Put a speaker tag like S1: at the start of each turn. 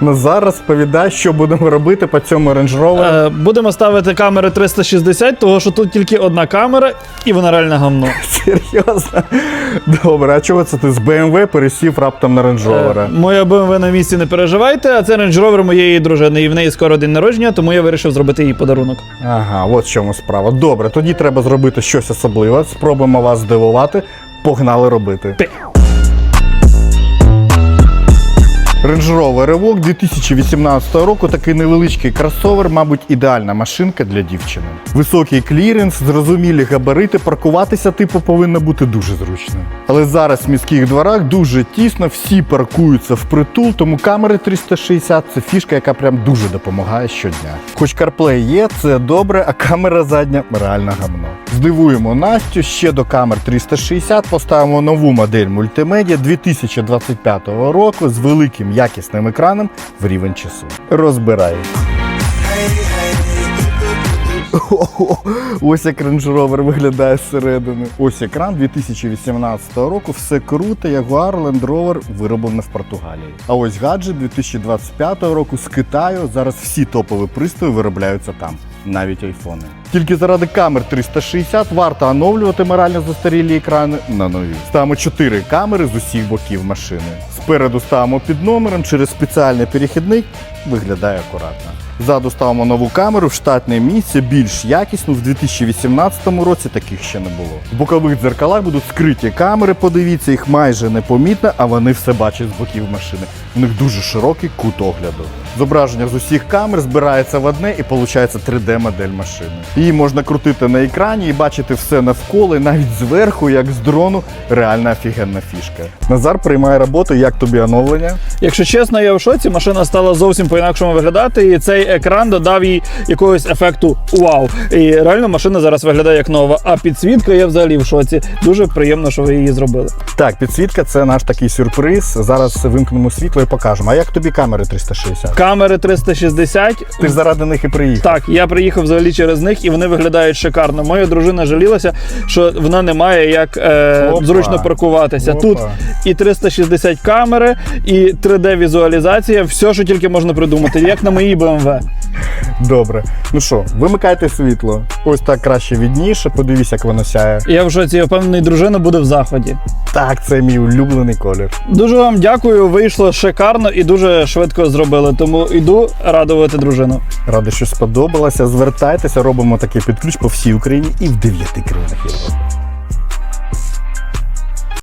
S1: Назар розповідає, що будемо робити по цьому Range Rover.
S2: Е, будемо ставити камери 360, того що тут тільки одна камера, і вона реально гамно.
S1: Серйозно? Добре, а чого це ти з BMW пересів раптом на Range Rover?
S2: Е, Моя BMW на місці не переживайте, а це Range Rover моєї дружини. І в неї скоро день народження, тому я вирішив зробити їй подарунок.
S1: Ага, от в чому справа. Добре, тоді треба зробити щось особливе. Спробуємо вас здивувати. Погнали робити.
S2: Пі.
S1: Evoque 2018 року такий невеличкий кросовер, мабуть, ідеальна машинка для дівчини. Високий кліренс, зрозумілі габарити, паркуватися типу повинно бути дуже зручно. Але зараз в міських дворах дуже тісно, всі паркуються впритул, тому камери 360 це фішка, яка прям дуже допомагає щодня. Хоч CarPlay є, це добре, а камера задня реально гамно. Здивуємо Настю ще до камер 360, поставимо нову модель мультимедіа 2025 року з великим якісним екраном в рівень часу. Розбирай. Ось як Range Rover виглядає зсередини. Ось екран 2018 року. Все круто, Jaguar Land Rover вироблено в Португалії. А ось гаджет 2025 року з Китаю. Зараз всі топові пристрої виробляються там, навіть айфони. Тільки заради камер 360 варто оновлювати морально застарілі екрани на нові. Ставимо 4 камери з усіх боків машини. Спереду ставимо під номером через спеціальний перехідник. Виглядає акуратно. Ззаду ставимо нову камеру в штатне місце, більш якісну. В 2018 році таких ще не було. В бокових дзеркалах будуть скриті камери, подивіться, їх майже непомітно, а вони все бачать з боків машини. У них дуже широкий кут огляду. Зображення з усіх камер збирається в одне і виходить 3D-модель машини. Її можна крутити на екрані і бачити все навколо, і навіть зверху, як з дрону, реально офігенна фішка. Назар приймає роботу, як тобі оновлення?
S2: Якщо чесно, я в шоці, машина стала зовсім по-інакшому виглядати, і цей екран додав їй якогось ефекту вау. І реально машина зараз виглядає як нова. А підсвітка я взагалі в шоці. Дуже приємно, що ви її зробили.
S1: Так, підсвітка це наш такий сюрприз. Зараз вимкнемо світло і покажемо. А як тобі камери 360?
S2: Камери 360.
S1: Ти ж заради них і приїхав.
S2: Так, я приїхав взагалі через них, і вони виглядають шикарно. Моя дружина жалілася, що вона не має як е,
S1: Опа.
S2: зручно паркуватися.
S1: Опа.
S2: Тут і 360 камери, і 3D-візуалізація, все, що тільки можна придумати, як на моїй BMW.
S1: Добре. Ну що, вимикайте світло. Ось так краще відніше. Подивись, як воно сяє.
S2: Я в шоці, я впевнений, дружина буде в заході.
S1: Так, це мій улюблений колір.
S2: Дуже вам дякую, вийшло шикарно і дуже швидко зробили. Тому йду радувати дружину.
S1: Радий, що сподобалося. Звертайтеся, робимо такий підключ по всій Україні і в дев'яти країнах Європи.